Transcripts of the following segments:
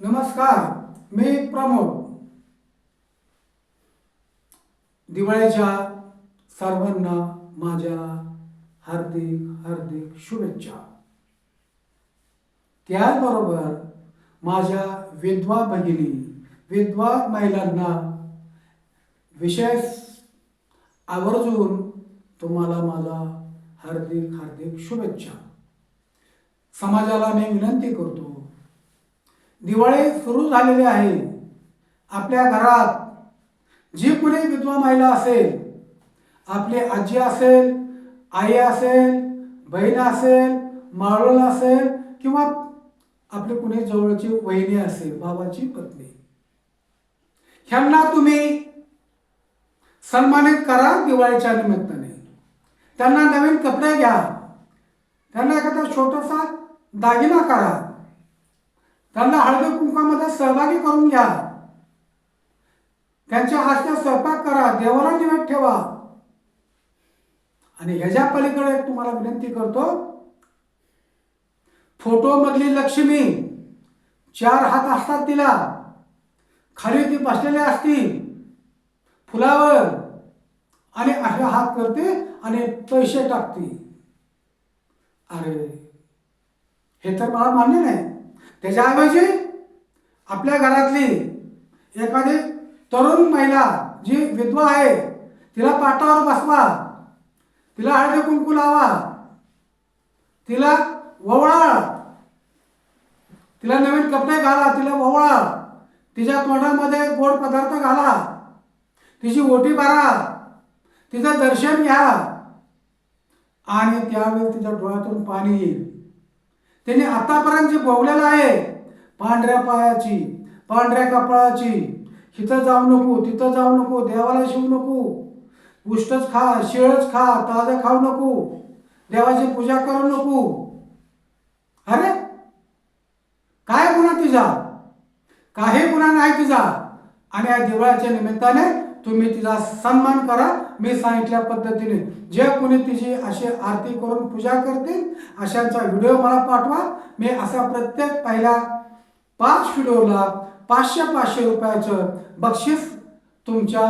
नमस्कार मी प्रमोद. दिवाळीच्या सर्वांना माझ्या हार्दिक हार्दिक शुभेच्छा. त्याचबरोबर माझ्या विधवा भगिनी विधवा महिलांना विशेष आवर्जून तुम्हाला माझा हार्दिक हार्दिक शुभेच्छा. समाजाला मी विनंती करतो दिवाळी सुरू झालेली आहे. आपल्या घरात जी कुणी विधवा महिला असेल आपली आजी असेल आई असेल बहीण असेल मावळ असेल किंवा आपली कुणी जवळची वहिनी असेल बाबाची पत्नी. ह्यांना तुम्ही सन्मानित करा दिवाळीच्या निमित्ताने. त्यांना नवीन कपडे घ्या. त्यांना एखादा छोटासा दागिना करा. त्यांना हळदी कुंकामध्ये सहभागी करून घ्या. त्यांच्या हस्ते स्वयंपाक करा देवाला निवेद ठेवा. आणि ह्याच्या पलीकडे तुम्हाला विनंती करतो फोटोमधली लक्ष्मी चार हात असतात तिला. खाली ती बसलेली असतील फुलावर. आणि असे हात करते आणि पैसे टाकते. अरे हे तर मला मान्य नाही. त्याच्याऐवजी आपल्या घरातली एखादी तरुण महिला जी विधवा आहे तिला पाटावर बसवा तिला हळदी कुंकू लावा तिला ववळा तिला नवीन कपडे घाला तिला ववळा तिच्या तोंडामध्ये गोड पदार्थ घाला तिची ओटी भरा तिचं दर्शन घ्या आणि त्यावेळी तिच्या डोळ्यातून पाणी येईल. त्याने आतापर्यंत जे भोगलेलं आहे पांढऱ्या पायाची पांढऱ्या कपाळाची इथं जाऊ नको तिथं जाऊ नको देवाला शिवू नको उष्टच खा शिळच खा ताजं खाऊ नको देवाची पूजा करू नको. अरे काय गुन्हा तुझा? काही गुन्हा नाही तुझा. आणि या दिवाळीच्या निमित्ताने तुम्ही तिचा सन्मान करा. मी सांगितल्या पद्धतीने जे कोणी तिची अशी आरती करून पूजा करतील अशांचा व्हिडिओ मला पाठवा. मी असा प्रत्येक पहिल्या पाच व्हिडिओला पाचशे पाचशे रुपयाचं बक्षीस तुमच्या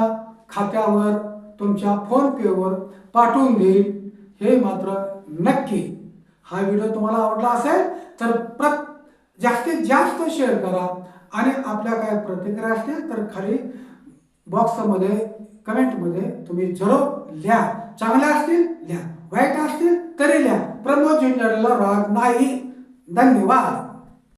खात्यावर तुमच्या फोनपेवर पाठवून देईल. हे मात्र नक्की. हा व्हिडिओ तुम्हाला आवडला असेल तर प्र जास्तीत जास्त शेअर करा. आणि आपल्या काय प्रतिक्रिया असतील तर खाली बॉक्समध्ये कमेंटमध्ये तुम्ही जरूर लिहा. चांगल्या असतील लिहा. वाईट असतील तरी लिहा. प्रमोद जिंजडला राग नाही. धन्यवाद.